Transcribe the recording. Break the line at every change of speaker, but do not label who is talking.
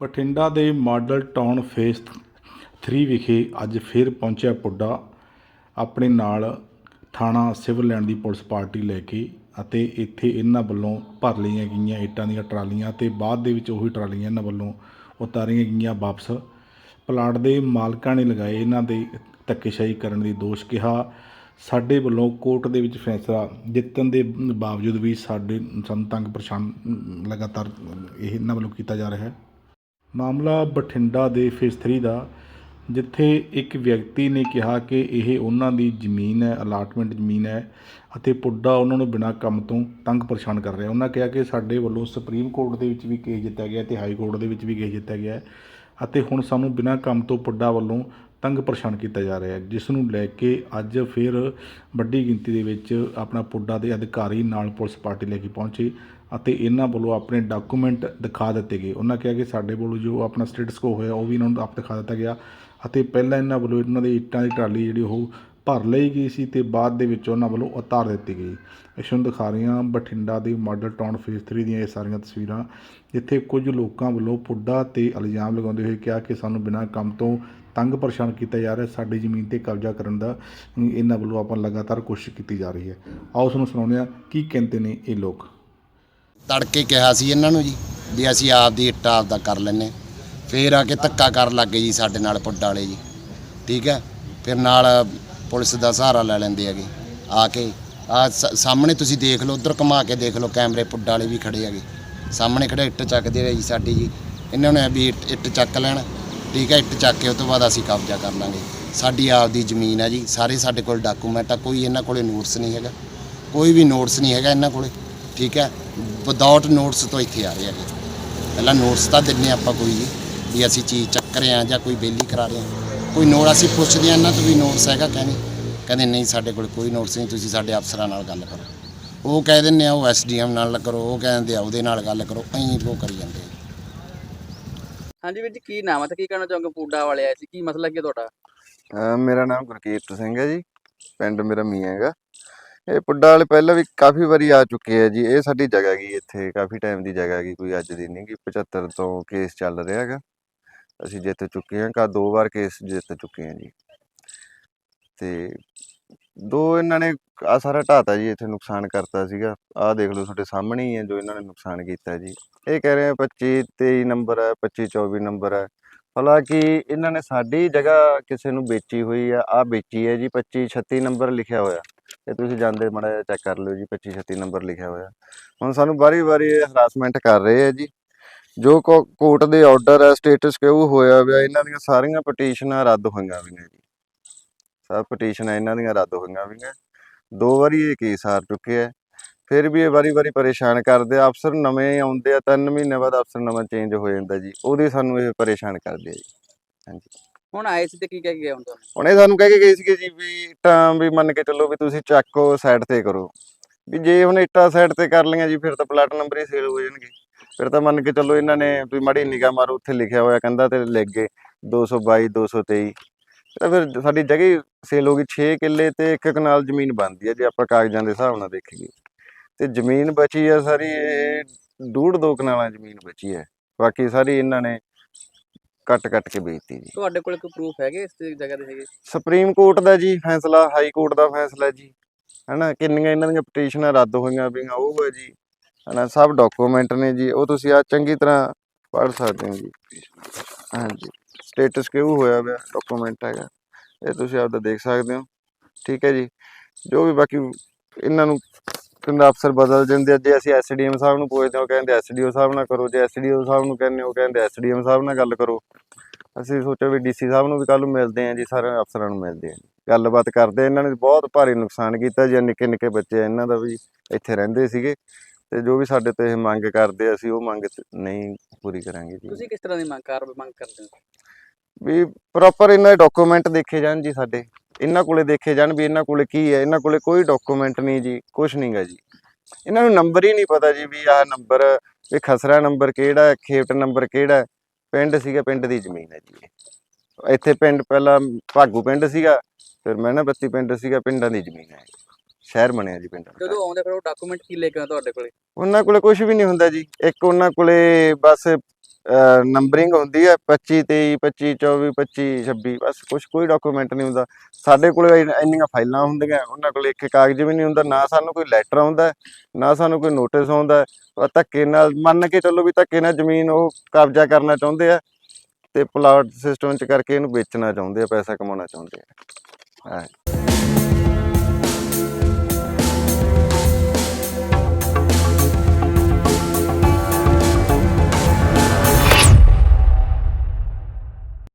ਬਠਿੰਡਾ ਦੇ model town face 3 ਵਿਖੇ ਅੱਜ ਫਿਰ ਪਹੁੰਚਿਆ ਪੁੱਡਾ। ਆਪਣੇ ਨਾਲ ਥਾਣਾ ਸਿਵਲ ਲਾਈਨ ਦੀ ਪੁਲਿਸ ਪਾਰਟੀ ਲੈ ਕੇ ਅਤੇ ਇੱਥੇ ਇਹਨਾਂ ਵੱਲੋਂ ਭਰ ਲਈਆਂ ਗਈਆਂ ਇੱਟਾਂ ਦੀਆਂ ਟਰਾਲੀਆਂ ਤੇ ਬਾਅਦ ਦੇ ਵਿੱਚ ਉਹੀ ਟਰਾਲੀਆਂ ਇਹਨਾਂ ਵੱਲੋਂ ਉਤਾਰੀਆਂ ਗਈਆਂ ਵਾਪਸ। ਪਲਾਟ ਦੇ ਮਾਲਕਾਂ ਨੇ ਲਗਾਏ ਇਹਨਾਂ ਦੇ ਧੱਕੇਸ਼ਾਹੀ ਕਰਨ ਦੀ ਦੋਸ਼ ਕਿਹਾ। ਸਾਡੇ ਵੱਲੋਂ ਕੋਰਟ ਦੇ ਵਿੱਚ ਫੈਸਲਾ ਜਿੱਤਣ ਦੇ ਬਾਵਜੂਦ ਵੀ ਸਾਡੇ ਸਾਨੂੰ ਤੰਗ ਪਰੇਸ਼ਾਨ ਲਗਾਤਾਰ ਇਹ ਇਹਨਾਂ ਵੱਲੋਂ ਕੀਤਾ ਜਾ ਰਿਹਾ ਹੈ। ਮਾਮਲਾ ਬਠਿੰਡਾ ਦੇ ਫੇਸ 3 ਦਾ, ਜਿੱਥੇ ਇੱਕ ਵਿਅਕਤੀ ਨੇ ਕਿਹਾ ਕਿ ਇਹ ਉਹਨਾਂ ਦੀ ਜ਼ਮੀਨ ਹੈ, ਅਲਾਟਮੈਂਟ ਜ਼ਮੀਨ ਹੈ ਅਤੇ ਪੁੱਡਾ ਉਹਨਾਂ ਨੂੰ ਬਿਨਾਂ ਕੰਮ ਤੋਂ ਤੰਗ ਪਰੇਸ਼ਾਨ ਕਰ ਰਿਹਾ। ਉਹਨਾਂ ਕਿਹਾ ਕਿ ਸਾਡੇ ਵੱਲੋਂ ਸੁਪਰੀਮ ਕੋਰਟ ਦੇ ਵਿੱਚ ਵੀ ਕੇਸ ਜਿੱਤਿਆ ਗਿਆ ਤੇ ਹਾਈ ਕੋਰਟ ਦੇ ਵਿੱਚ ਵੀ ਕੇਸ ਜਿੱਤਿਆ ਗਿਆ ਅਤੇ ਹੁਣ ਸਾਨੂੰ ਬਿਨਾਂ ਕੰਮ ਤੋਂ ਪੁੱਡਾ ਵੱਲੋਂ ਤੰਗ ਪਰੇਸ਼ਾਨ ਕੀਤਾ ਜਾ ਰਿਹਾ ਹੈ, ਜਿਸ ਨੂੰ ਲੈ ਕੇ ਅੱਜ ਫਿਰ ਵੱਡੀ ਗਿਣਤੀ ਦੇ ਵਿੱਚ ਆਪਣਾ ਪੁੱਡਾ ਦੇ ਅਧਿਕਾਰੀ ਨਾਲ ਪੁਲਿਸ ਪਾਰਟੀ ਲੈ ਕੇ ਪਹੁੰਚੇ ਅਤੇ ਇਹਨਾਂ ਵੱਲੋਂ ਆਪਣੇ ਡਾਕੂਮੈਂਟ ਦਿਖਾ ਦਿੱਤੇ ਗਏ। ਉਹਨਾਂ ਕਿਹਾ ਕਿ ਸਾਡੇ ਵੱਲੋਂ ਜੋ ਆਪਣਾ ਸਟੇਟਸ ਕੋ ਹੋਇਆ, ਉਹ ਵੀ ਇਹਨਾਂ ਨੂੰ ਆਪ ਦਿਖਾ ਦਿੱਤਾ ਗਿਆ ਅਤੇ ਪਹਿਲਾਂ ਇਹਨਾਂ ਵੱਲੋਂ ਇਹਨਾਂ ਦੇ ਇੱਟਾਂ ਦੀ ਟਰਾਲੀ ਜਿਹੜੀ ਉਹ ਭਰ ਲਈ ਗਈ ਸੀ ਤੇ ਬਾਅਦ ਦੇ ਵਿੱਚ ਉਹਨਾਂ ਵੱਲੋਂ ਉਤਾਰ ਦਿੱਤੀ ਗਈ। ਇਸ ਨੂੰ ਦਿਖਾ ਰਹੀਆਂ ਬਠਿੰਡਾ ਦੇ ਮਾਡਲ ਟਾਊਨ ਫੇਸ 3 ਦੀਆਂ ਇਹ ਸਾਰੀਆਂ ਤਸਵੀਰਾਂ, ਜਿੱਥੇ ਕੁਝ ਲੋਕਾਂ ਵੱਲੋਂ ਪੁੱਡਾ ਤੇ ਇਲਜ਼ਾਮ ਲਗਾਉਂਦੇ ਹੋਏ ਕਿਹਾ ਕਿ ਸਾਨੂੰ ਬਿਨਾਂ ਕੰਮ ਤੋਂ ਤੰਗ ਪਰੇਸ਼ਾਨ ਕੀਤਾ ਜਾ ਰਿਹਾ, ਸਾਡੀ ਜ਼ਮੀਨ ਤੇ ਕਬਜ਼ਾ ਕਰਨ ਦਾ, ਇਹਨਾਂ ਵੱਲੋਂ ਆਪਾਂ ਲਗਾਤਾਰ ਕੋਸ਼ਿਸ਼ ਕੀਤੀ ਜਾ ਰਹੀ ਹੈ। ਆਓ ਤੁਹਾਨੂੰ ਸੁਣਾਉਂਦੇ ਹਾਂ ਕੀ ਕਹਿੰਦੇ ਨੇ ਇਹ ਲੋਕ।
ਤੜਕੇ ਕਿਹਾ ਸੀ ਇਹਨਾਂ ਨੂੰ ਜੀ ਵੀ ਅਸੀਂ ਆਪ ਦੀ ਇੱਟ ਆਪ ਦਾ ਕਰ ਲੈਨੇ ਫੇਰ ਆ ਕੇ ਧੱਕਾ ਕਰਨ ਲੱਗ ਗਏ ਜੀ ਸਾਡੇ ਨਾਲ ਪੁੱਡ ਵਾਲੇ ਜੀ। ਠੀਕ ਹੈ? ਫਿਰ ਨਾਲ ਪੁਲਿਸ ਦਾ ਸਹਾਰਾ ਲੈ ਲੈਂਦੇ ਹੈਗੇ। ਆ ਕੇ, ਆ ਸਾਹਮਣੇ ਤੁਸੀਂ ਦੇਖ ਲਓ, ਉਧਰ ਘੁਮਾ ਕੇ ਦੇਖ ਲਓ, ਕੈਮਰੇ ਪੁੱਡ ਵਾਲੇ ਵੀ ਖੜੇ ਹੈਗੇ। ਸਾਹਮਣੇ ਖੜੇ ਇੱਟ ਚੱਕਦੇ ਆ ਜੀ ਸਾਡੀ ਜੀ। ਇਹਨਾਂ ਨੇ ਵੀ ਇੱਟ- ਇੱਟ ਚੱਕ ਲੈਣ। ਠੀਕ ਹੈ ਇੱਟ ਚੱਕ ਕੇ ਉਹ ਤੋਂ ਬਾਅਦ ਅਸੀਂ ਕਬਜ਼ਾ ਕਰ ਲਾਂਗੇ। ਸਾਡੀ ਆਪ ਦੀ ਜ਼ਮੀਨ ਹੈ ਜੀ, ਸਾਰੇ ਸਾਡੇ ਕੋਲ ਡਾਕੂਮੈਂਟ ਆ, ਕੋਈ ਇਹਨਾਂ ਕੋਲੇ ਨੋਟਸ ਨਹੀਂ ਹੈਗਾ। ਕੋਈ ਵੀ ਨੋਟਸ ਨਹੀਂ ਹੈਗਾ ਇਹਨਾਂ ਕੋਲੇ, ਠੀਕ ਹੈ? ਵਿਦਆਊਟ ਨੋਟਸ ਤੋਂ ਇੱਥੇ ਆ ਰਹੇ ਹੈਗੇ। ਪਹਿਲਾਂ ਨੋਟਸ ਤਾਂ ਦਿੰਨੇ ਆਪਾਂ ਕੋਈ ਜੀ ਵੀ ਅਸੀਂ ਚੀਜ਼ ਚੱਕ ਰਹੇ ਹਾਂ ਜਾਂ ਕੋਈ ਬੇਲੀ ਕਰਾ ਰਹੇ ਹਾਂ। ਕੋਈ ਨੋਟ ਅਸੀਂ ਪੁੱਛਦੇ ਹਾਂ, ਇਹਨਾਂ ਤੋਂ ਵੀ ਨੋਟਸ ਹੈਗਾ ਕਹਿੰਦੇ ਕਹਿੰਦੇ ਨਹੀਂ ਸਾਡੇ ਕੋਲ ਕੋਈ ਨੋਟਸ ਨਹੀਂ, ਤੁਸੀਂ ਸਾਡੇ ਅਫਸਰਾਂ ਨਾਲ ਗੱਲ ਕਰੋ। ਉਹ ਕਹਿ ਦਿੰਦੇ ਆ, ਉਹ ਐਸਡੀਐਮ ਨਾਲ ਕਰੋ, ਉਹ ਕਹਿੰਦੇ ਆ, ਉਹਦੇ ਨਾਲ ਗੱਲ ਕਰੋ, ਐਂ ਉਹ ਕਰੀ ਜਾਂਦੇ
ਹਾਂਜੀ ਵੀਰ ਜੀ, ਕੀ ਨਾਮ ਹੈ ਤੇ ਕੀ ਕਹਿਣਾ ਚਾਹੋਗੇ? ਪੂਡਾ ਵਾਲੇ ਆਏ ਸੀ, ਕੀ ਮਸਲਾ ਕੀ ਹੈ ਤੁਹਾਡਾ?
ਅਹ ਮੇਰਾ ਨਾਮ ਗੁਰਕੀਰਤ ਸਿੰਘ ਹੈ ਜੀ, ਪਿੰਡ ਮੇਰਾ ਮੀਆਂ ਹੈਗਾ। ਇਹ ਪੁੱਡਾ ਵਾਲੇ ਪਹਿਲਾਂ ਵੀ ਕਾਫੀ ਵਾਰੀ ਆ ਚੁੱਕੇ ਆ ਜੀ, ਇਹ ਸਾਡੀ ਜਗ੍ਹਾ ਗਈ ਇੱਥੇ, ਕਾਫੀ ਟਾਈਮ ਦੀ ਜਗ੍ਹਾ ਹੈਗੀ, ਕੋਈ ਅੱਜ ਦੀ ਨਹੀਂ ਗੀ 75 ਤੋਂ ਕੇਸ ਚੱਲ ਰਿਹਾ ਹੈਗਾ। ਅਸੀਂ ਜਿੱਤ ਚੁੱਕੇ ਹਾਂ, ਕਾ ਦੋ ਵਾਰ ਕੇਸ ਜਿੱਤ ਚੁੱਕੇ ਹਾਂ ਜੀ। ਤੇ ਦੋ ਇਹਨਾਂ ਨੇ ਆ ਸਾਰਾ ਢਾਤਾ ਜੀ, ਇੱਥੇ ਨੁਕਸਾਨ ਕਰਤਾ ਸੀਗਾ। ਆਹ ਦੇਖ ਲਓ ਤੁਹਾਡੇ ਸਾਹਮਣੇ ਹੀ ਹੈ ਜੋ ਇਹਨਾਂ ਨੇ ਨੁਕਸਾਨ ਕੀਤਾ ਜੀ। ਇਹ ਕਹਿ ਰਹੇ ਆ 25 23 ਨੰਬਰ ਹੈ 25 24 ਨੰਬਰ ਹੈ। ਹਾਲਾਂਕਿ ਇਹਨਾਂ ਨੇ ਸਾਡੀ ਜਗ੍ਹਾ ਕਿਸੇ ਨੂੰ ਵੇਚੀ ਹੋਈ ਆ ਆ ਵੇਚੀ ਹੈ ਜੀ 25 36 ਨੰਬਰ ਲਿਖਿਆ ਹੋਇਆ। ਤੇ ਤੁਸੀਂ ਜਾਂਦੇ ਮਾੜਾ ਜਿਹਾ ਚੈੱਕ ਕਰ ਲਿਓ ਜੀ 25 36 ਨੰਬਰ ਲਿਖਿਆ ਹੋਇਆ। ਹੁਣ ਸਾਨੂੰ ਵਾਰੀ-ਵਾਰੀ ਹਰਾਸਮੈਂਟ ਕਰ ਰਹੇ ਆ ਜੀ। ਜੋ ਕੋਰਟ ਦੇ ਆਰਡਰ ਹੈ ਸਟੇਟਸ ਕਿਉਂ ਹੋਇਆ ਹੋਇਆ ਇਹਨਾਂ ਦੀਆਂ ਸਾਰੀਆਂ ਪਟੀਸ਼ਨਾਂ ਰੱਦ ਹੋਈਆਂ ਵੀ ਨੇ ਜੀ। ਸਭ ਪਟੀਸ਼ਨਾਂ ਇਹਨਾਂ ਦੀਆਂ ਰੱਦ ਹੋਈਆਂ ਵੀ ਨੇ ਦੋ ਵਾਰੀ ਇਹ ਕੇਸ ਹਾਰ ਚੁੱਕੇ ਆ। ਫਿਰ ਵੀ ਇਹ ਵਾਰੀ-ਵਾਰੀ ਪਰੇਸ਼ਾਨ ਕਰਦੇ ਆ। ਅਫਸਰ ਨਵੇਂ ਆਉਂਦੇ ਆ ਤਿੰਨ ਮਹੀਨੇ ਬਾਅਦ ਅਫਸਰ ਨਵਾਂ ਚੇਂਜ ਹੋ ਜਾਂਦਾ ਜੀ। ਉਹਦੇ ਸਾਨੂੰ ਇਹ ਪਰੇਸ਼ਾਨ ਕਰਦੇ ਆ ਜੀ। ਹਾਂਜੀ।
ਹੁਣ ਆਏ ਸੀ ਤੇ ਕੀ ਕਹਿ ਕੇ ਗਏ ਹੁਣ ਤੁਹਾਨੂੰ?
ਹੁਣ ਇਹ ਸਾਨੂੰ ਕਹਿ ਕੇ ਗਏ ਸੀਗੇ ਜੀ ਵੀ ਇੱਟਾਂ ਵੀ ਮੰਨ ਕੇ ਚੱਲੋ ਵੀ ਤੁਸੀਂ ਚੱਕੋ ਸਾਈਡ ਤੇ ਕਰੋ। ਵੀ ਜੇ ਹੁਣ ਇੱਟਾਂ ਸਾਈਡ ਤੇ ਕਰ ਲਈਆਂ ਜੀ ਫਿਰ ਤਾਂ ਪਲਾਟ ਨੰਬਰ ਹੀ ਸੇਲ ਹੋ ਜਾਣਗੇ। ਫਿਰ ਤਾਂ ਮੰਨ ਕੇ ਚੱਲੋ ਇਹਨਾਂ ਨੇ ਵੀ ਮਾੜੀ ਨਿਗਾਹ ਮਾਰੋ ਉੱਥੇ ਲਿਖਿਆ ਹੋਇਆ ਕੰਧਾ ਤੇ ਲਿਖ ਗਏ 222 223 ਤਾਂ ਫਿਰ ਸਾਡੀ ਜਗ੍ਹਾ ਹੀ ਸੇਲ ਹੋ ਗਈ 6 ਕਿੱਲੇ ਤੇ ਇੱਕ ਕਨਾਲ ਜ਼ਮੀਨ ਬਣਦੀ ਹੈ ਜੇ ਆਪਾਂ ਕਾਗਜ਼ਾਂ ਦੇ ਹਿਸਾਬ ਨਾਲ ਦੇਖੀਏ। ਤੇ ਜ਼ਮੀਨ ਬਚੀ ਹੈ ਸਾਰੀ ਇਹ ਡੂਢ ਦੋ ਕਨਾਲਾਂ ਜ਼ਮੀਨ ਬਚੀ ਹੈ। ਬਾਕੀ ਸਾਰੀ ਇਹਨਾਂ ਨੇ ਕੱਟ ਕੱਟ ਕੇ ਵੇਚਤੀ ਜੀ।
ਤੁਹਾਡੇ ਕੋਲ ਕੋਈ ਪ੍ਰੂਫ ਹੈਗੇ ਇਸ ਤੇ ਜਗ੍ਹਾ ਦੇ ਹੈਗੇ?
ਸੁਪਰੀਮ ਕੋਰਟ ਦਾ ਜੀ ਫੈਸਲਾ ਹਾਈ ਕੋਰਟ ਦਾ ਫੈਸਲਾ ਜੀ। ਹਨਾ ਕਿੰਨੀਆਂ ਇਹਨਾਂ ਦੀਆਂ ਪਟੀਸ਼ਨਾਂ ਰੱਦ ਹੋਈਆਂ ਪਈਆਂ ਉਹ ਹੈ ਜੀ। ਹਨਾ ਸਭ ਡਾਕੂਮੈਂਟ ਨੇ ਜੀ ਉਹ ਤੁਸੀਂ ਆ ਚੰਗੀ ਤਰ੍ਹਾਂ ਪੜ੍ਹ ਸਕਦੇ ਹੋ ਜੀ। ਹਾਂਜੀ। ਸਟੇਟਸ ਕਿਉਂ ਹੋਇਆ ਹੋਇਆ ਡਾਕੂਮੈਂਟ ਹੈਗਾ, ਇਹ ਤੁਸੀਂ ਆਪਦਾ ਦੇਖ ਸਕਦੇ ਹੋ, ਠੀਕ ਹੈ ਜੀ, ਜੋ ਵੀ ਬਾਕੀ ਇਹਨਾਂ ਨੂੰ ਕਿੰਨਾ ਅਫਸਰ ਬਦਲ ਦਿੰਦੇ ਆ, ਜੇ ਅਸੀਂ ਐਸਡੀਐਮ ਸਾਹਿਬ ਨੂੰ ਪੁੱਛਦੇ ਹਾਂ, ਉਹ ਕਹਿੰਦੇ ਐਸਡੀਓ ਸਾਹਿਬ ਨਾਲ ਕਰੋ, ਜੇ ਐਸਡੀਓ ਸਾਹਿਬ ਨੂੰ ਕਹਿੰਦੇ ਹੋ ਕਹਿੰਦੇ ਐਸਡੀਐਮ ਸਾਹਿਬ ਨਾਲ ਗੱਲ ਕਰੋ, ਅਸੀਂ ਸੋਚਿਆ ਵੀ ਡੀਸੀ ਸਾਹਿਬ ਨੂੰ ਵੀ ਕੱਲ ਨੂੰ ਮਿਲਦੇ ਆਂ ਜੀ ਸਾਰੇ ਅਫਸਰਾਂ ਨੂੰ ਮਿਲਦੇ ਆਂ ਗੱਲਬਾਤ ਕਰਦੇ ਇਹਨਾਂ ਨੇ ਬਹੁਤ ਭਾਰੀ ਨੁਕਸਾਨ ਕੀਤਾ ਜੀ ਨਿੱਕੇ ਨਿੱਕੇ ਬੱਚੇ ਇਹਨਾਂ ਦਾ ਵੀ ਇੱਥੇ ਰਹਿੰਦੇ ਸੀਗੇ, ਤੇ ਜੋ ਵੀ ਸਾਡੇ ਤੋਂ ਇਹ ਮੰਗ ਕਰਦੇ ਅਸੀਂ ਉਹ ਮੰਗ ਨਹੀਂ ਪੂਰੀ ਕਰਾਂਗੇ ਜੀ।
ਤੁਸੀਂ ਕਿਸ ਤਰ੍ਹਾਂ ਦੀ ਮੰਗ ਕਾਰ ਮੰਗ ਕਰਦੇ ਹੋ?
ਵੀ ਪ੍ਰੋਪਰ ਇਹਨਾਂ ਦੇ ਡਾਕੂਮੈਂਟ ਦੇਖੇ ਜਾਣ ਜੀ ਸਾਡੇ। ਇਹਨਾਂ ਕੋਲੇ ਦੇਖੇ ਜਾਣ ਵੀ ਇਹਨਾਂ ਕੋਲੇ ਕੀ ਹੈ ਇਹਨਾਂ ਕੋਲੇ ਕੋਈ ਡਾਕੂਮੈਂਟ ਨਹੀਂ ਜੀ ਕੁਝ ਨਹੀਂਗਾ ਜੀ। ਇਹਨਾਂ ਨੂੰ ਨੰਬਰ ਹੀ ਨਹੀਂ ਪਤਾ ਜੀ ਵੀ ਆਹ ਨੰਬਰ ਇਹ ਖਸਰਾ ਨੰਬਰ ਕਿਹੜਾ ਹੈ ਖੇਵਟ ਨੰਬਰ ਕਿਹੜਾ ਹੈ। ਪਿੰਡ ਸੀਗਾ ਪਿੰਡ ਦੀ ਜ਼ਮੀਨ ਹੈ ਜੀ ਇੱਥੇ ਪਿੰਡ ਪਹਿਲਾਂ ਭਾਗੂ ਪਿੰਡ ਸੀਗਾ ਫਿਰ ਮਹਿਣਾ ਬੱਤੀ ਪਿੰਡ ਸੀਗਾ ਪਿੰਡਾਂ ਦੀ ਜ਼ਮੀਨ ਹੈ। ਸ਼ਹਿਰ ਬਣਿਆ ਜੀ ਪਿੰਡਾਂ ਦਾ।
ਜਦੋਂ ਆਉਂਦੇ ਫਿਰ ਉਹ ਡਾਕੂਮੈਂਟ ਕੀ ਲੈ ਕੇ ਆਉਂਦੇ ਤੁਹਾਡੇ ਕੋਲੇ?
ਉਹਨਾਂ ਕੋਲੇ ਕੁਝ ਵੀ ਨਹੀਂ ਹੁੰਦਾ ਜੀ। ਇੱਕ ਉਹਨਾਂ ਕੋਲੇ ਬਸ ਨੰਬਰਿੰਗ ਹੁੰਦੀ ਹੈ 25 23 25 24 25 26 ਬਸ ਕੁਝ ਕੋਈ ਡਾਕੂਮੈਂਟ ਨਹੀਂ ਹੁੰਦਾ। ਸਾਡੇ ਕੋਲ ਇੰਨੀਆਂ ਫਾਈਲਾਂ ਹੁੰਦੀਆਂ, ਉਹਨਾਂ ਕੋਲ ਇੱਕ ਕਾਗਜ਼ ਵੀ ਨਹੀਂ ਹੁੰਦਾ, ਨਾ ਸਾਨੂੰ ਕੋਈ ਲੈਟਰ ਆਉਂਦਾ, ਨਾ ਸਾਨੂੰ ਕੋਈ ਨੋਟਿਸ ਆਉਂਦਾ। ਧੱਕੇ ਨਾਲ, ਮੰਨ ਕੇ ਚੱਲੋ ਵੀ ਧੱਕੇ ਨਾਲ ਜ਼ਮੀਨ ਉਹ ਕਬਜ਼ਾ ਕਰਨਾ ਚਾਹੁੰਦੇ ਆ ਤੇ ਪਲਾਟ ਸਿਸਟਮ ਚ ਕਰਕੇ ਇਹਨੂੰ ਵੇਚਣਾ ਚਾਹੁੰਦੇ ਆ, ਪੈਸਾ ਕਮਾਉਣਾ ਚਾਹੁੰਦੇ ਆ। ਹਾਂ।